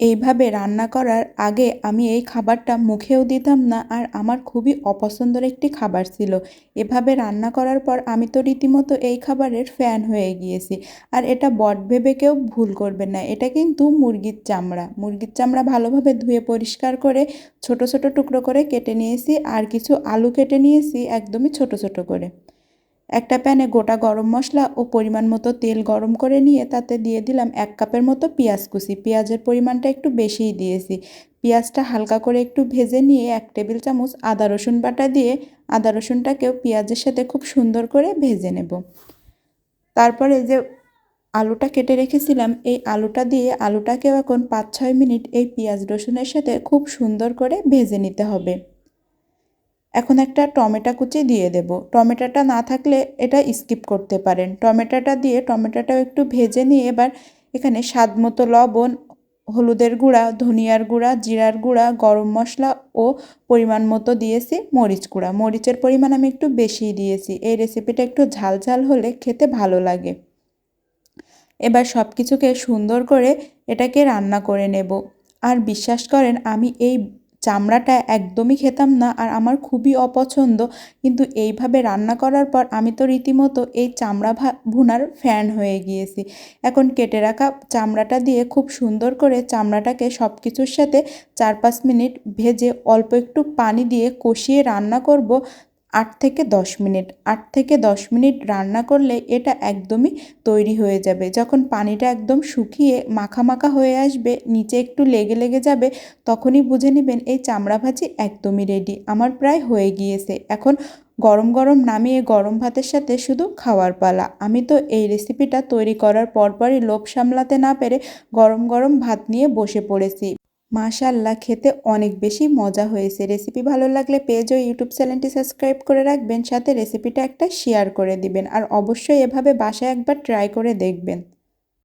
এইভাবে রান্না করার আগে আমি এই খাবারটা মুখেও দিতাম না আর আমার খুবই অপছন্দের একটি খাবার ছিল। এভাবে রান্না করার পর আমি তো রীতিমতো এই খাবারের ফ্যান হয়ে গিয়েছি। আর এটা বট ভেবে কেউ ভুল করবেন না। এটা কিন্তু মুরগির চামড়া। মুরগির চামড়া ভালোভাবে ধুয়ে পরিষ্কার করে ছোট ছোট টুকরো করে কেটে নিয়েছি। আর কিছু আলু কেটে নিয়েছি একদমই ছোট ছোট করে। একটা প্যানে গোটা গরম মশলা ও পরিমাণ মতো তেল গরম করে নিয়ে তাতে দিয়ে দিলাম এক কাপের মতো পেঁয়াজ কুচি। পেঁয়াজের পরিমাণটা একটু বেশিই দিয়েছি। পেঁয়াজটা হালকা করে একটু ভেজে নিয়ে এক টেবিল চামচ আদা রসুন বাটা দিয়ে আদা রসুনটাকেও পেঁয়াজের সাথে খুব সুন্দর করে ভেজে নেব। তারপরে যে আলুটা কেটে রেখেছিলাম, এই আলুটা দিয়ে আলুটাকেও এখন পাঁচ ছয় মিনিট এই পেঁয়াজ রসুনের সাথে খুব সুন্দর করে ভেজে নিতে হবে। এখন একটা টমেটো কুচি দিয়ে দেব। টমেটোটা না থাকলে এটা স্কিপ করতে পারেন। টমেটোটা দিয়ে টমেটোটাও একটু ভেজে নিয়ে এবার এখানে স্বাদ মতো লবণ, হলুদের গুঁড়া, ধনিয়ার গুঁড়া, জিরার গুঁড়া, গরম মশলা ও পরিমাণ মতো দিয়েছি মরিচ গুঁড়া। মরিচের পরিমাণ আমি একটু বেশিই দিয়েছি। এই রেসিপিটা একটু ঝাল ঝাল হলে খেতে ভালো লাগে। এবার সব কিছুকে সুন্দর করে এটাকে রান্না করে নেব। আর বিশ্বাস করেন, আমি এই চামড়াটা একদমই খেতাম না আর আমার খুবই অপছন্দ। কিন্তু এইভাবে রান্না করার পর আমি তো রীতিমতো এই চামড়া ভুনার ফ্যান হয়ে গিয়েছি। এখন কেটে রাখা চামড়াটা দিয়ে খুব সুন্দর করে চামড়াটাকে সব কিছুর সাথে চার পাঁচ মিনিট ভেজে অল্প একটু পানি দিয়ে কষিয়ে রান্না করব। আট থেকে দশ মিনিট। আট থেকে দশ মিনিট রান্না করলে এটা একদমই তৈরি হয়ে যাবে। যখন পানিটা একদম শুকিয়ে মাখা মাখা হয়ে আসবে, নিচে একটু লেগে লেগে যাবে, তখনই বুঝে নেবেন এই চামড়া ভাজি একদমই রেডি আমার প্রায় হয়ে গিয়েছে। এখন গরম গরম নামিয়ে গরম ভাতের সাথে শুধু খাওয়ার পালা। আমি তো এই রেসিপিটা তৈরি করার পরপরই লোভ সামলাতে না পেরে গরম গরম ভাত নিয়ে বসে পড়েছি। মাশাল্লাহ খেতে অনেক বেশি মজা হয়েছে। রেসিপি ভালো লাগলে পেজ ও ইউটিউব চ্যানেলটি সাবস্ক্রাইব করে রাখবেন, সাথে রেসিপিটা একটা শেয়ার করে দিবেন। আর অবশ্যই এভাবে বাসায় একবার ট্রাই করে দেখবেন।